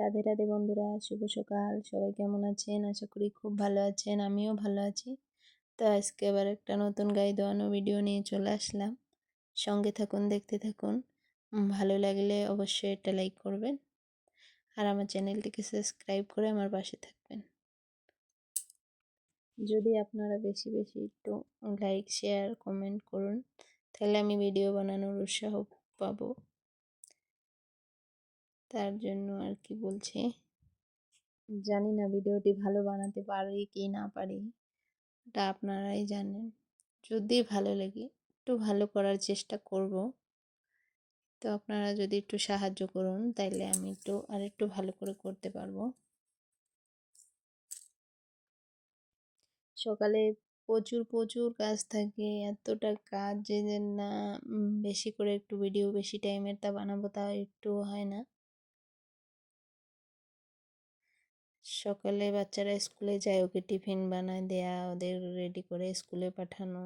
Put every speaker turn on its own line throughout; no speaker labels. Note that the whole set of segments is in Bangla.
রাধে রাধে বন্ধুরা, শুভ সকাল। সবাই কেমন আছেন? আশা করি খুব ভালো আছেন। আমিও ভালো আছি। তো আজকে আবার একটা নতুন গাই দোয়ানো ভিডিও নিয়ে চলে আসলাম। সঙ্গে থাকুন, দেখতে থাকুন। ভালো লাগলে অবশ্যই একটা লাইক করবেন। আর আমার চ্যানেলটিকে সাবস্ক্রাইব করে আমার পাশে থাকবেন। যদি আপনারা বেশি বেশি একটু লাইক শেয়ার কমেন্ট করুন, তাহলে আমি ভিডিও বানানোর উৎসাহ পাবো। তার জন্য আর কি বলছে। জানি না ভিডিওটি ভালো বানাতে পারি কি না পারি ওটা আপনারাই জানেন। যদি ভালো লাগে, একটু ভালো করার চেষ্টা করব। তো আপনারা যদি একটু সাহায্য করুন, তাইলে আমি একটু আর একটু ভালো করে করতে পারব। সকালে প্রচুর প্রচুর কাজ থাকে, এতটা কাজ যে না বেশি করে একটু ভিডিও, বেশি টাইমের তা বানাবো তা একটু হয় না। সকালে বাচ্চারা স্কুলে যায়, ওকে টিফিন বানায় দেয়া, ওদের রেডি করে স্কুলে পাঠানো।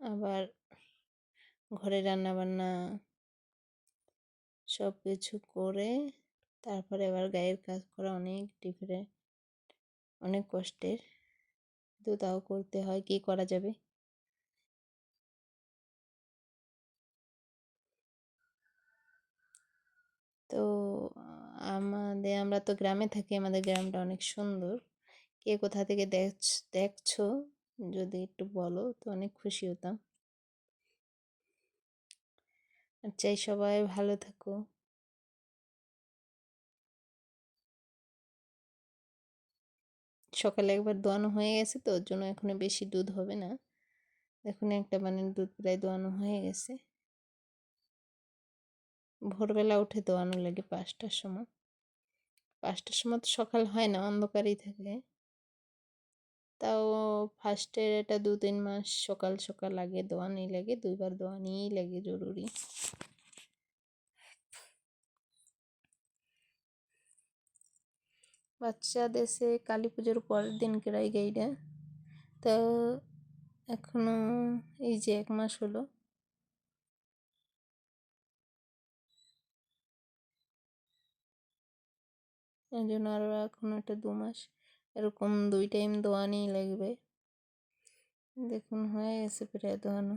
আবার ঘরে রান্না বান্না সব কিছু করে, তারপরে আবার গায়ের কাজ করা অনেক ডিফারেন্ট অনেক কষ্টের। তো তাও করতে হয়, কি করা যাবে তো আমাদের, আমরা তো গ্রামে থাকি, আমাদের গ্রামটা অনেক সুন্দর। কে কোথা থেকে দেখ, দেখছ? যদি একটু বলো, তো অনেক খুশি হতাম। চাই সবাই ভালো থাকো। সকালে একবার দোয়ানো হয়ে গেছে তো, ওর জন্য এখন বেশি দুধ হবে না। এখন একটা মানে দুধ প্রায় দোয়ানো হয়ে গেছে। ভোরবেলা উঠে দোয়ানো লাগে পাঁচটার সময়। পাঁচটার সময় তো সকাল হয় না, অন্ধকারই থাকে। তাও ফার্স্টের এটা দু তিন মাস সকাল সকাল আগে দোয়ানি লাগে, দুইবার দোয়ানিই লাগে জরুরি। বাচ্চা দেশে কালী পুজোর পরের দিন কেরাই গাইডা। তো এখনও এই যে এক মাস হলো এই জন্য আরও এখন একটা দু মাস। এরকম দুই টাইম দোয়ানি লাগবে। দেখুন, হয়ে গেছে প্রায় দোয়ানো।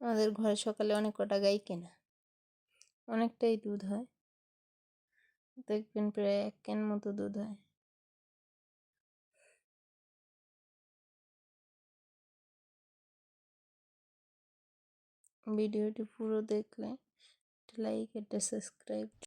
আমাদের ঘরে সকালে অনেক কটা গাই কেনা। অনেকটাই দুধ হয়। দেখবেন প্রায় এক ক্যান মতো দুধ হয়। ভিডিওটি পুরো দেখলে লাইক একটা সাবস্ক্রাইব